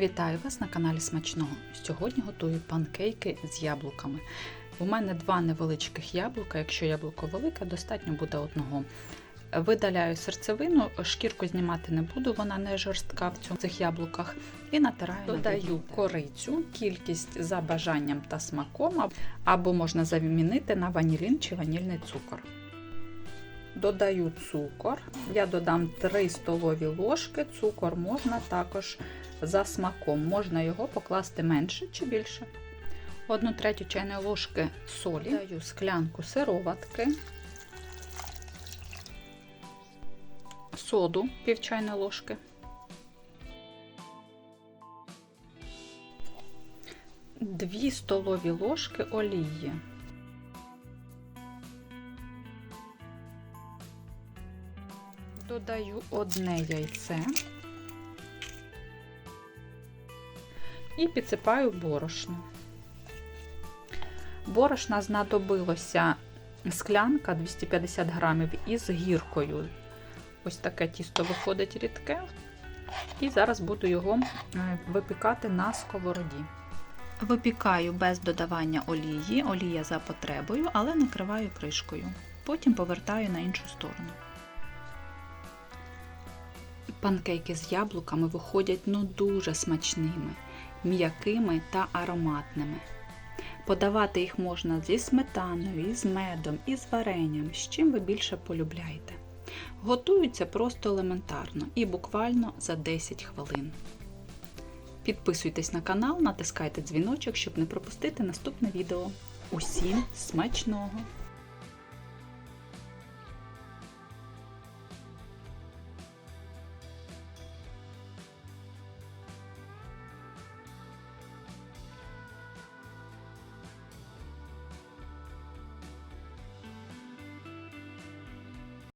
Вітаю вас на каналі Смачного. Сьогодні готую панкейки з яблуками. У мене два невеличких яблука. Якщо яблуко велике, достатньо буде одного. Видаляю серцевину, шкірку знімати не буду, вона не жорстка в цих яблуках. І натираю. Додаю корицю, кількість за бажанням та смаком, або можна замінити на ванілін чи ванільний цукор. Додаю цукор. Я додам 3 столові ложки. Цукор можна також за смаком. Можна його покласти менше чи більше. Одну третю чайної ложки солі. Даю склянку сироватки. Соду пів чайної ложки. Дві столові ложки олії. Додаю одне яйце і підсипаю борошно. Борошна знадобилося склянка 250 грамів із гіркою. Ось таке тісто виходить рідке. І зараз буду його е, випікати на сковороді. Випікаю без додавання олії, олія за потребою, але накриваю кришкою. Потім повертаю на іншу сторону. Панкейки з яблуками виходять ну дуже смачними, м'якими та ароматними. Подавати їх можна зі сметаною, із медом, із варенням, з чим ви більше полюбляєте. Готуються просто елементарно і буквально за 10 хвилин. Підписуйтесь на канал, натискайте дзвіночок, щоб не пропустити наступне відео. Усім смачного!